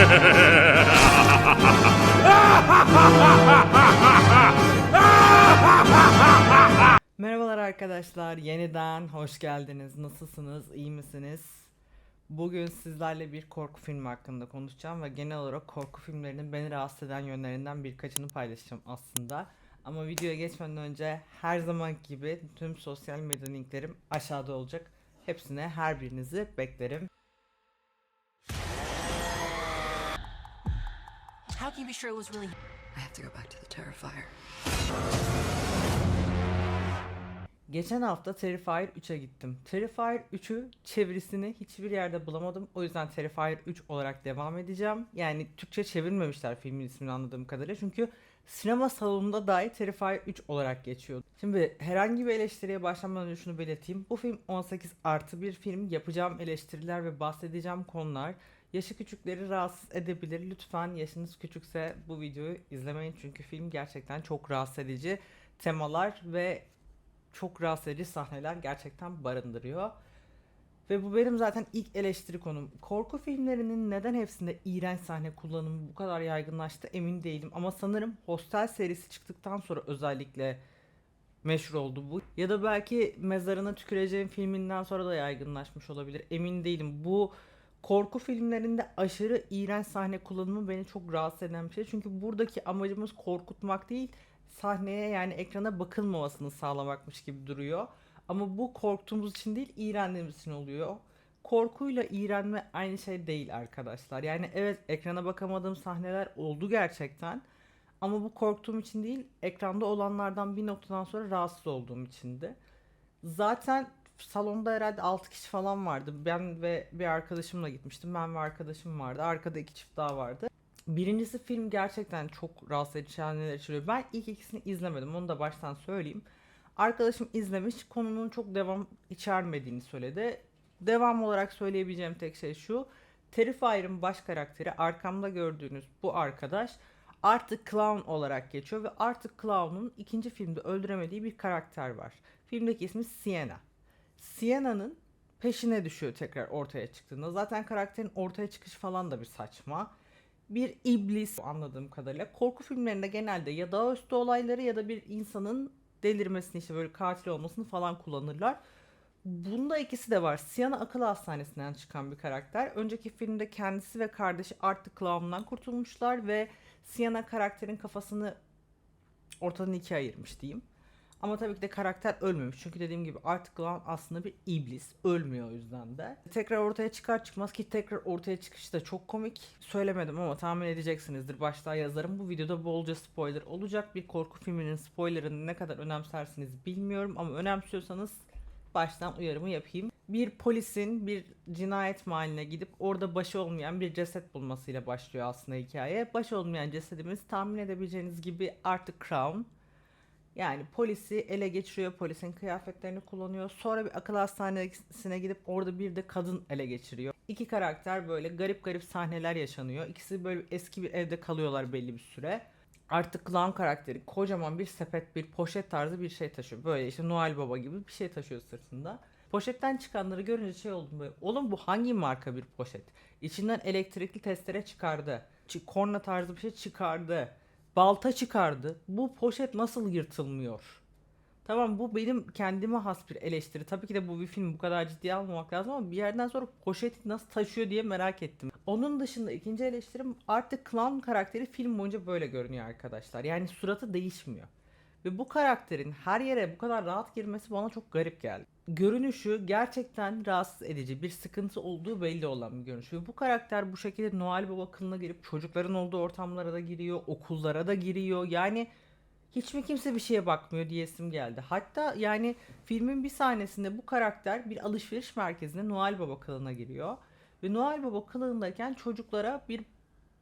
Merhabalar arkadaşlar, yeniden hoş geldiniz. Nasılsınız, iyi misiniz? Bugün sizlerle bir korku filmi hakkında konuşacağım ve genel olarak korku filmlerinin beni rahatsız eden yönlerinden birkaçını paylaşacağım aslında. Ama videoya geçmeden önce her zaman gibi tüm sosyal medya linklerim aşağıda olacak. Hepsine her birinizi beklerim. Can you be sure it was really I have to go back to the Terrifier. Geçen hafta Terrifier 3'e gittim. Terrifier 3'ü çevirisini hiçbir yerde bulamadım. O yüzden Terrifier 3 olarak devam edeceğim. Yani Türkçe çevirmemişler filmin ismini anladığım kadarıyla. Çünkü sinema salonunda dahi Terrifier 3 olarak geçiyor. Şimdi herhangi bir eleştiriye başlamadan önce şunu belirteyim. Bu film 18 artı bir film. Yapacağım eleştiriler ve bahsedeceğim konular yaşı küçükleri rahatsız edebilir. Lütfen yaşınız küçükse bu videoyu izlemeyin. Çünkü film gerçekten çok rahatsız edici temalar ve çok rahatsız edici sahneler gerçekten barındırıyor. Ve bu benim zaten ilk eleştiri konum. Korku filmlerinin neden hepsinde iğrenç sahne kullanımı bu kadar yaygınlaştı emin değilim. Ama sanırım Hostel serisi çıktıktan sonra özellikle meşhur oldu bu. Ya da belki Mezarına Tüküreceğim filminden sonra da yaygınlaşmış olabilir. Emin değilim. Bu korku filmlerinde aşırı iğrenç sahne kullanımı beni çok rahatsız eden bir şey. Çünkü buradaki amacımız korkutmak değil, sahneye yani ekrana bakılmamasını sağlamakmış gibi duruyor. Ama bu korktuğumuz için değil, iğrendiğimiz için oluyor. Korkuyla iğrenme aynı şey değil arkadaşlar. Yani evet ekrana bakamadığım sahneler oldu gerçekten. Ama bu korktuğum için değil, ekranda olanlardan bir noktadan sonra rahatsız olduğum içindi. Zaten salonda herhalde 6 kişi falan vardı. Ben ve bir arkadaşımla gitmiştim. Ben ve arkadaşım vardı. Arkada iki çift daha vardı. Birincisi film gerçekten çok rahatsız edici sahneler içeriyor. Ben ilk ikisini izlemedim. Onu da baştan söyleyeyim. Arkadaşım izlemiş. Konunun çok devam içermediğini söyledi. Devam olarak söyleyebileceğim tek şey şu. Terrifier'ın baş karakteri arkamda gördüğünüz bu arkadaş artık clown olarak geçiyor ve artık clown'un ikinci filmde öldüremediği bir karakter var. Filmdeki ismi Sienna. Sienna'nın peşine düşüyor tekrar ortaya çıktığında. Zaten karakterin ortaya çıkışı falan da bir saçma. Bir iblis anladığım kadarıyla. Korku filmlerinde genelde ya doğaüstü olayları ya da bir insanın delirmesini işte böyle katil olmasını falan kullanırlar. Bunda ikisi de var. Sienna akıl hastanesinden çıkan bir karakter. Önceki filmde kendisi ve kardeşi artık clown'dan kurtulmuşlar ve Sienna karakterin kafasını ortadan ikiye ayırmış diyeyim. Ama tabii ki de karakter ölmemiş. Çünkü dediğim gibi artık Clown aslında bir iblis. Ölmüyor o yüzden de. Tekrar ortaya çıkar çıkmaz ki tekrar ortaya çıkışı da çok komik. Söylemedim ama tahmin edeceksinizdir. Başta yazarım. Bu videoda bolca spoiler olacak. Bir korku filminin spoilerını ne kadar önemsersiniz bilmiyorum. Ama önemsiyorsanız baştan uyarımı yapayım. Bir polisin bir cinayet mahalline gidip orada başı olmayan bir ceset bulmasıyla başlıyor aslında hikaye. Başı olmayan cesedimiz tahmin edebileceğiniz gibi artık Crown. Yani polisi ele geçiriyor, polisin kıyafetlerini kullanıyor. Sonra bir akıl hastanesine gidip orada bir de kadın ele geçiriyor. İki karakter böyle garip garip sahneler yaşanıyor. İkisi böyle eski bir evde kalıyorlar belli bir süre. Artık Clown karakteri kocaman bir sepet, bir poşet tarzı bir şey taşıyor. Böyle işte Noel Baba gibi bir şey taşıyor sırtında. Poşetten çıkanları görünce şey oldum böyle. Oğlum bu hangi marka bir poşet? İçinden elektrikli testere çıkardı. Korna tarzı bir şey çıkardı balta çıkardı. Bu poşet nasıl yırtılmıyor? Tamam bu benim kendime has bir eleştiri. Tabii ki de bu bir film bu kadar ciddiye almamak lazım ama bir yerden sonra poşeti nasıl taşıyor diye merak ettim. Onun dışında ikinci eleştirim artık clown karakteri film boyunca böyle görünüyor arkadaşlar. Yani suratı değişmiyor. Ve bu karakterin her yere bu kadar rahat girmesi bana çok garip geldi. Görünüşü gerçekten rahatsız edici. Bir sıkıntı olduğu belli olan bir görünüş. Ve bu karakter bu şekilde Noel Baba kılığına girip çocukların olduğu ortamlara da giriyor, okullara da giriyor. Yani hiç mi kimse bir şeye bakmıyor diyesim geldi. Hatta yani filmin bir sahnesinde bu karakter bir alışveriş merkezine Noel Baba kılığına giriyor. Ve Noel Baba kılığındayken çocuklara bir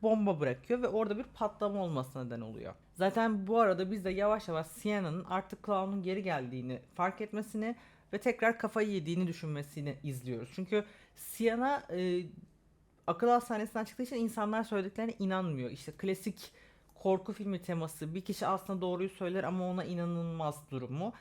bomba bırakıyor ve orada bir patlama olmasına neden oluyor. Zaten bu arada biz de yavaş yavaş Sienna'nın artık Clown'un geri geldiğini fark etmesini ve tekrar kafayı yediğini düşünmesini izliyoruz. Çünkü Sienna e, akıl hastanesinden çıktığı için insanlar söylediklerine inanmıyor. İşte klasik korku filmi teması bir kişi aslında doğruyu söyler ama ona inanılmaz durumu.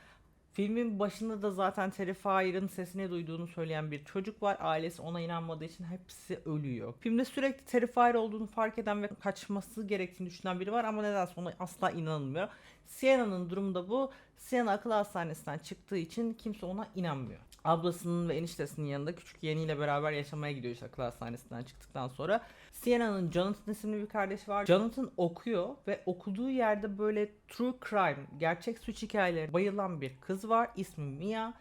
Filmin başında da zaten Terrifier'ın sesini duyduğunu söyleyen bir çocuk var. Ailesi ona inanmadığı için hepsi ölüyor. Filmde sürekli Terrifier olduğunu fark eden ve kaçması gerektiğini düşünen biri var ama nedense ona asla inanılmıyor. Sienna'nın durumu da bu. Sienna akıl hastanesinden çıktığı için kimse ona inanmıyor. Ablasının ve eniştesinin yanında küçük yeğeniyle beraber yaşamaya gidiyor işte akıl hastanesinden çıktıktan sonra. Sienna'nın Jonathan isimli bir kardeşi var. Jonathan okuyor ve okuduğu yerde böyle true crime, gerçek suç hikayeleri bayılan bir kız var. İsmi Mia.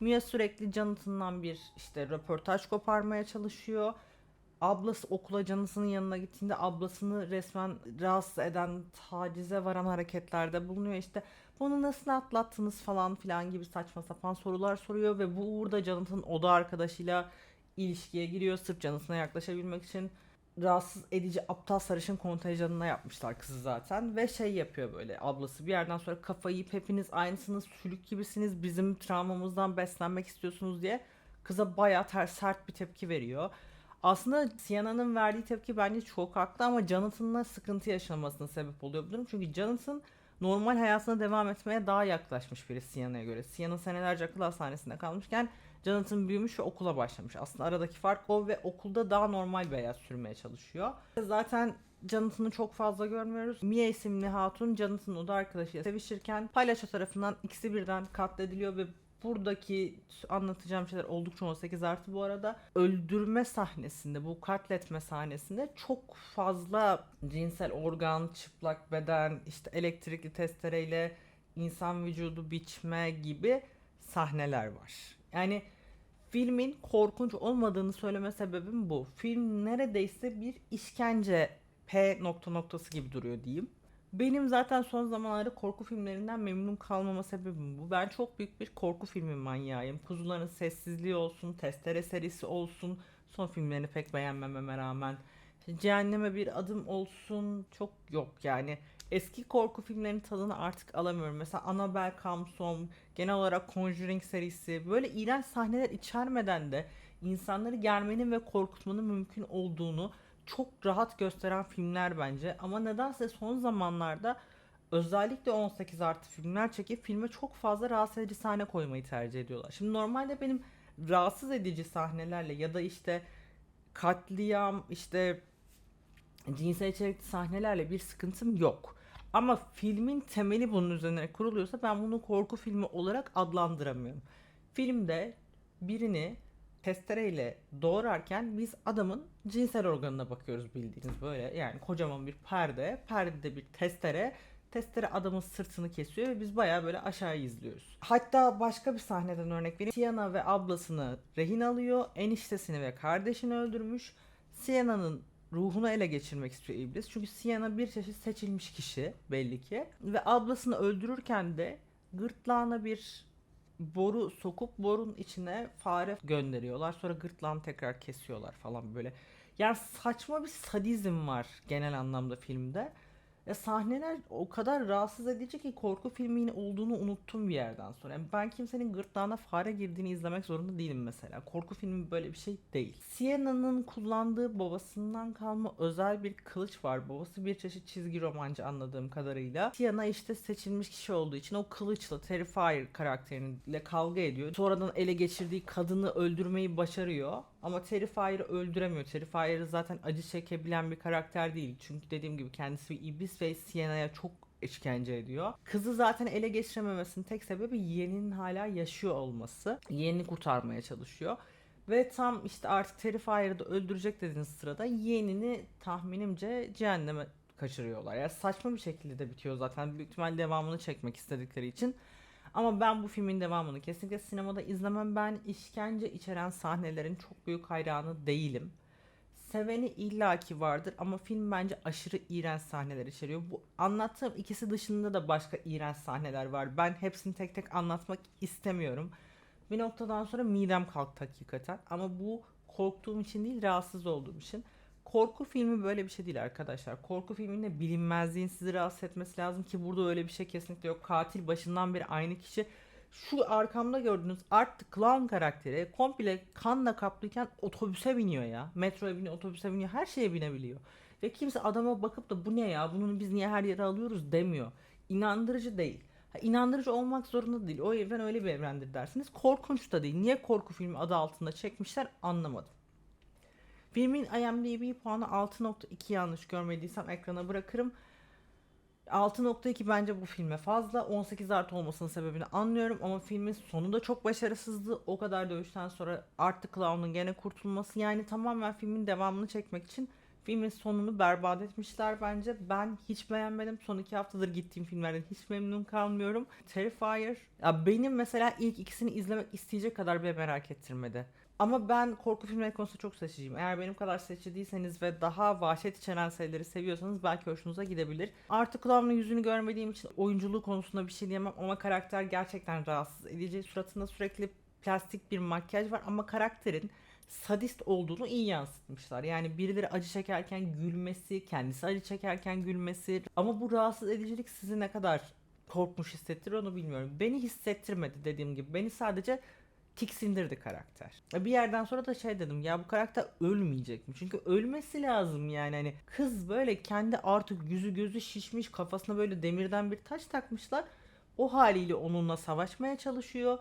Mia sürekli Jonathan'dan bir işte röportaj koparmaya çalışıyor. Ablası okula Jonathan'ın yanına gittiğinde ablasını resmen rahatsız eden, tacize varan hareketlerde bulunuyor. İşte bunu nasıl atlattınız falan filan gibi saçma sapan sorular soruyor ve bu uğurda Jonathan oda arkadaşıyla ilişkiye giriyor sırf Jonathan'a yaklaşabilmek için rahatsız edici aptal sarışın kontenjanına yapmışlar kızı zaten ve şey yapıyor böyle ablası bir yerden sonra kafayı yiyip hepiniz aynısınız sülük gibisiniz bizim travmamızdan beslenmek istiyorsunuz diye kıza bayağı ters sert bir tepki veriyor. Aslında Sienna'nın verdiği tepki bence çok haklı ama Jonathan'la sıkıntı yaşamasına sebep oluyor bu durum. Çünkü Jonathan normal hayatına devam etmeye daha yaklaşmış biri Sienna'ya göre. Sienna senelerce akıl hastanesinde kalmışken Jonathan büyümüş ve okula başlamış. Aslında aradaki fark o ve okulda daha normal bir hayat sürmeye çalışıyor. Zaten Jonathan'ı çok fazla görmüyoruz. Mia isimli hatun Jonathan'ın oda arkadaşıyla sevişirken palyaço tarafından ikisi birden katlediliyor ve buradaki anlatacağım şeyler oldukça 18 artı bu arada. Öldürme sahnesinde, bu katletme sahnesinde çok fazla cinsel organ, çıplak beden, işte elektrikli testereyle insan vücudu biçme gibi sahneler var. Yani filmin korkunç olmadığını söyleme sebebim bu. Film neredeyse bir işkence P nokta noktası gibi duruyor diyeyim. Benim zaten son zamanlarda korku filmlerinden memnun kalmama sebebim bu. Ben çok büyük bir korku filmi manyağıyım. Kuzuların Sessizliği olsun, Testere serisi olsun. Son filmlerini pek beğenmememe rağmen. Cehenneme bir adım olsun çok yok yani. Eski korku filmlerinin tadını artık alamıyorum. Mesela Annabelle Comes genel olarak Conjuring serisi böyle iğrenç sahneler içermeden de insanları germenin ve korkutmanın mümkün olduğunu çok rahat gösteren filmler bence. Ama nedense son zamanlarda özellikle 18 artı filmler çekip filme çok fazla rahatsız edici sahne koymayı tercih ediyorlar. Şimdi normalde benim rahatsız edici sahnelerle ya da işte katliam işte cinsel içerikli sahnelerle bir sıkıntım yok. Ama filmin temeli bunun üzerine kuruluyorsa ben bunu korku filmi olarak adlandıramıyorum. Filmde birini testereyle doğrarken biz adamın cinsel organına bakıyoruz bildiğiniz böyle. Yani kocaman bir perde, perdede bir testere, testere adamın sırtını kesiyor ve biz bayağı böyle aşağıya izliyoruz. Hatta başka bir sahneden örnek vereyim. Sienna ve ablasını rehin alıyor, eniştesini ve kardeşini öldürmüş. Sienna'nın ruhunu ele geçirmek istiyor iblis. Çünkü Sienna bir çeşit seçilmiş kişi belli ki. Ve ablasını öldürürken de gırtlağına bir boru sokup borun içine fare gönderiyorlar. Sonra gırtlağını tekrar kesiyorlar falan böyle. Yani saçma bir sadizm var genel anlamda filmde. Ya sahneler o kadar rahatsız edici ki korku filminin olduğunu unuttum bir yerden sonra. Yani ben kimsenin gırtlağına fare girdiğini izlemek zorunda değilim mesela. Korku filmi böyle bir şey değil. Sienna'nın kullandığı babasından kalma özel bir kılıç var. Babası bir çeşit çizgi romancı anladığım kadarıyla. Sienna işte seçilmiş kişi olduğu için o kılıçla Terrifier karakteriyle kavga ediyor. Sonradan ele geçirdiği kadını öldürmeyi başarıyor. Ama Terrifier'ı öldüremiyor. Terrifier zaten acı çekebilen bir karakter değil. Çünkü dediğim gibi kendisi bir iblis ve Sienna'ya çok işkence ediyor. Kızı zaten ele geçirememesinin tek sebebi yeğeninin hala yaşıyor olması. Yeğenini kurtarmaya çalışıyor. Ve tam işte artık Terrifier'ı da öldürecek dediğiniz sırada yeğenini tahminimce cehenneme kaçırıyorlar. Yani saçma bir şekilde de bitiyor zaten. Büyük ihtimal devamını çekmek istedikleri için. Ama ben bu filmin devamını kesinlikle sinemada izlemem. Ben işkence içeren sahnelerin çok büyük hayranı değilim. Seveni illaki vardır ama film bence aşırı iğrenç sahneler içeriyor. Bu anlattığım ikisi dışında da başka iğrenç sahneler var. Ben hepsini tek tek anlatmak istemiyorum. Bir noktadan sonra midem kalktı hakikaten. Ama bu korktuğum için değil, rahatsız olduğum için. Korku filmi böyle bir şey değil arkadaşlar. Korku filminde bilinmezliğin sizi rahatsız etmesi lazım ki burada öyle bir şey kesinlikle yok. Katil başından beri aynı kişi. Şu arkamda gördüğünüz Art Clown karakteri komple kanla kaplıyken otobüse biniyor ya. Metroya biniyor, otobüse biniyor, her şeye binebiliyor. Ve kimse adama bakıp da bu ne ya, bunu biz niye her yere alıyoruz demiyor. İnandırıcı değil. Ha, inandırıcı olmak zorunda değil. O evren öyle bir evrendir dersiniz. Korkunç da değil. Niye korku filmi adı altında çekmişler anlamadım. Filmin IMDb puanı 6.2 yanlış görmediysem ekrana bırakırım. 6.2 bence bu filme fazla. 18 artı olmasının sebebini anlıyorum ama filmin sonu da çok başarısızdı. O kadar dövüşten sonra Art the Clown'un gene kurtulması yani tamamen filmin devamını çekmek için filmin sonunu berbat etmişler bence. Ben hiç beğenmedim. Son iki haftadır gittiğim filmlerden hiç memnun kalmıyorum. Terrifier ya benim mesela ilk ikisini izlemek isteyecek kadar bir merak ettirmedi. Ama ben korku filmleri konusunda çok seçiciyim. Eğer benim kadar seçici değilseniz ve daha vahşet içeren şeyleri seviyorsanız belki hoşunuza gidebilir. Artık Clown'un yüzünü görmediğim için oyunculuğu konusunda bir şey diyemem ama karakter gerçekten rahatsız edici. Suratında sürekli plastik bir makyaj var ama karakterin sadist olduğunu iyi yansıtmışlar. Yani birileri acı çekerken gülmesi, kendisi acı çekerken gülmesi ama bu rahatsız edicilik sizi ne kadar korkmuş hissettirir onu bilmiyorum. Beni hissettirmedi dediğim gibi. Beni sadece tiksindirdi karakter. Bir yerden sonra da şey dedim ya bu karakter ölmeyecek mi? Çünkü ölmesi lazım yani hani kız böyle kendi artık yüzü gözü şişmiş kafasına böyle demirden bir taş takmışlar. O haliyle onunla savaşmaya çalışıyor.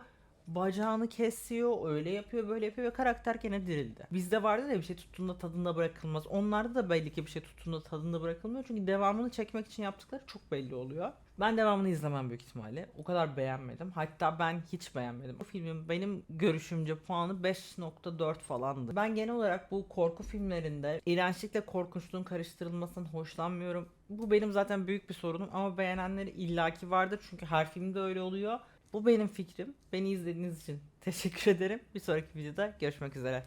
Bacağını kesiyor, öyle yapıyor, böyle yapıyor ve karakter gene dirildi. Bizde vardı ya bir şey tuttuğunda tadında bırakılmaz. Onlarda da belli ki bir şey tuttuğunda tadında bırakılmıyor. Çünkü devamını çekmek için yaptıkları çok belli oluyor. Ben devamını izlemem büyük ihtimalle. O kadar beğenmedim. Hatta ben hiç beğenmedim. Bu filmin benim görüşümce puanı 5.4 falandı. Ben genel olarak bu korku filmlerinde iğrençlikle korkunçluğun karıştırılmasından hoşlanmıyorum. Bu benim zaten büyük bir sorunum ama beğenenleri illaki vardır. Çünkü her filmde öyle oluyor. Bu benim fikrim. Beni izlediğiniz için teşekkür ederim. Bir sonraki videoda görüşmek üzere.